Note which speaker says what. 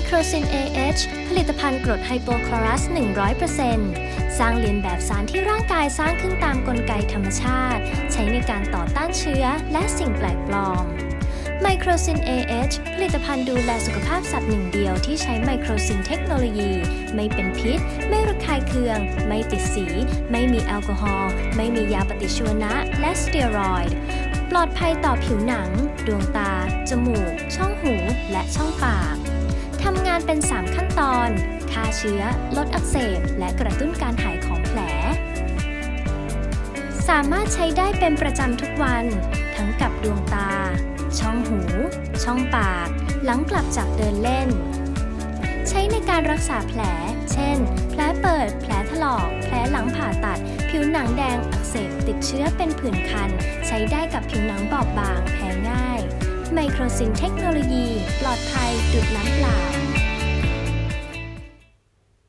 Speaker 1: ไมโครซิน AH ผลิตภัณฑ์กรดไฮโปคลอรัส 100%สร้างเลียนแบบสารที่ร่างกายสร้างขึ้นตามกลไกธรรมชาติ ใช้ในการต่อต้านเชื้อและสิ่งแปลกปลอมไมโครซิน AH ผลิตภัณฑ์ดูแลสุขภาพสัตว์หนึ่งเดียวที่ใช้ไมโครซินเทคโนโลยี ไม่เป็นพิษ ไม่ระคายเคือง ไม่ติดสี ไม่มีแอลกอฮอล์ ไม่มียาปฏิชีวนะ และสเตียรอยด์ ปลอดภัยต่อผิวหนัง ดวงตา จมูก ช่องหู และช่อง กานเป็น 3 ขั้นตอนฆ่าเชื้อ ลดอักเสบ และกระตุ้นการหายของแผล สามารถใช้ได้เป็นประจำทุกวัน ทั้งกับดวงตา ช่องหู ช่องปาก หลังกลับจากเดินเล่น ใช้ในการรักษาแผล เช่น แผลเปิด แผลถลอก แผลหลังผ่าตัด ผิวหนังแดงอักเสบติดเชื้อเป็นผื่นคัน ใช้ได้กับผิวหนังบอบบาง แพ้ง่ายไมโครซินเทคโนโลยี ปลอดภัยดูดน้ำเปล่า